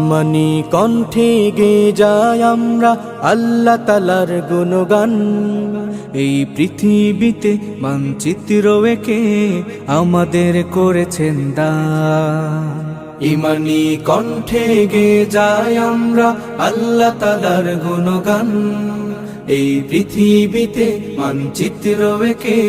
ইমানি কণ্ঠে গে যায় আমরা, আল্লাহ তালার গুণগান। এই পৃথিবীতে মানচিত্র একে আমাদের করেছেন দান। ইমানি কণ্ঠে গে যায় আমরা, আল্লাহ তালার গুণগান। এই পৃথিবীতে মানচিত্র একে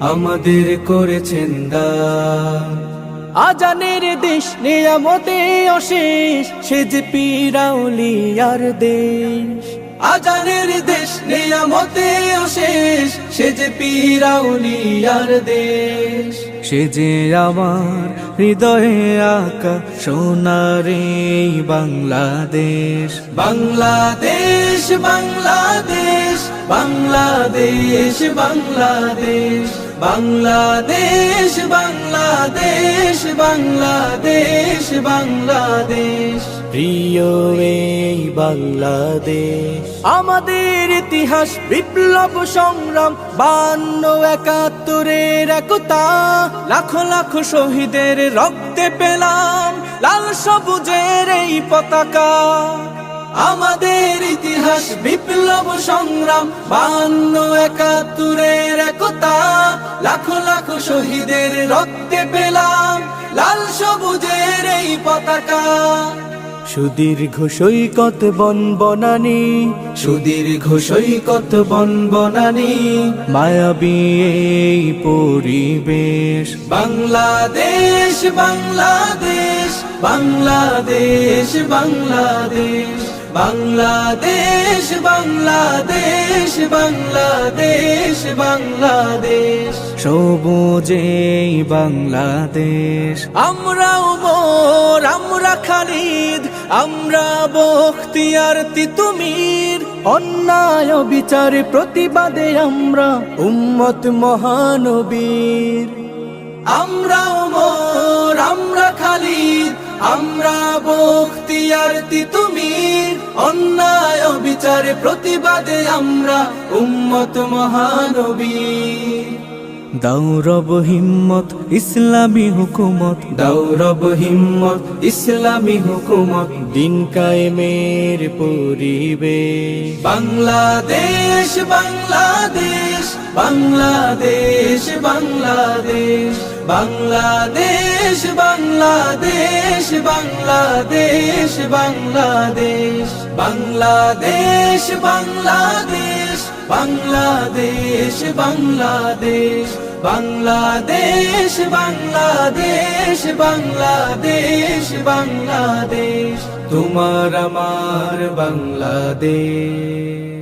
আমাদের করেছেন দান। আজানের দেশ নিয়ামতে অশেষ, সে যে পিরাউলিয়ার দেশ। আজানের দেশ নিয়ামতে অশেষ, সে যে পিরাউলিয়ার দেশ। সে যে আমার হৃদয়ে আঁকা সোনারে বাংলাদেশ। বাংলাদেশ বাংলাদেশ বাংলাদেশ বাংলাদেশ। বাংলাদেশ বাংলাদেশ বাংলাদেশ বাংলাদেশ। প্রিয় এই বাংলাদেশ। আমাদের ইতিহাস বিপ্লব সংগ্রাম বান্ন একাত্তরের একতা। লাখো লাখো শহীদের রক্তে পেলাম লাল সবুজের এই পতাকা। আমাদের ইতিহাস বিপ্লব সংগ্রাম বান্ন একাত্তরের একতা লাখো লাখো শহীদের রক্তে পেলাম লাল সবুজের এই পতাকা। সুদীর্ঘ সৈকত বন বনানি সুদীর্ঘ সৈকত বন বনানি মায়াবী এই পরিবেশ। বাংলাদেশ বাংলাদেশ বাংলাদেশ বাংলাদেশ। বাংলাদেশ বাংলাদেশ বাংলাদেশ বাংলাদেশ। সবুজে বাংলাদেশ। আমরা উমর আমরা খালিদ, আমরা বখতিয়ার তিতুমির। অন্যায় বিচারে প্রতিবাদে আমরা উম্মত মহানবীর। আমরা ওমর আমরা খালিদ, আমরা বক্তি বখতিয়ার তিতুমির। অন্যায় বিচারে প্রতিবাদে আমরা উম্মত মহানবীর দৌরব হিম্মত ইসলামী হুকুমত। দৌরব হিম্মত ইসলামী হুকুমত। দিন কায়েমের পরিবেশ বাংলাদেশ বাংলাদেশ বাংলাদেশ বাংলাদেশ। বাংলাদেশ বাংলাদেশ বাংলাদেশ বাংলাদেশ। বাংলাদেশ বাংলাদেশ বাংলাদেশ বাংলাদেশ বাংলাদেশ বাংলাদেশ বাংলাদেশ বাংলাদেশ তোমার আমার বাংলাদেশ।